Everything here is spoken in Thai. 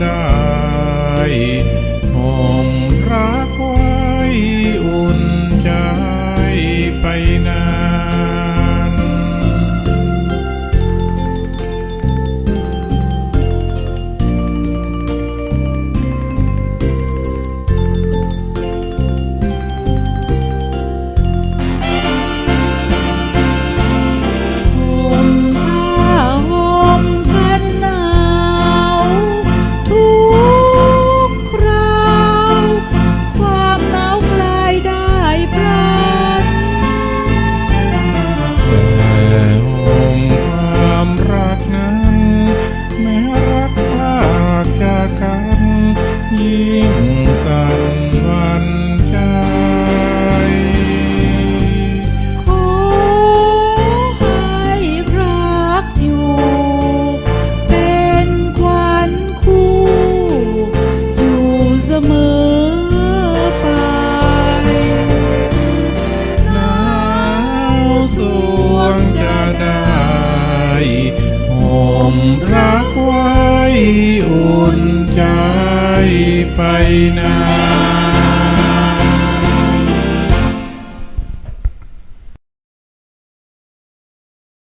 Adonai สวงจะได้ห่มรักไว้อุ่นใจไปนา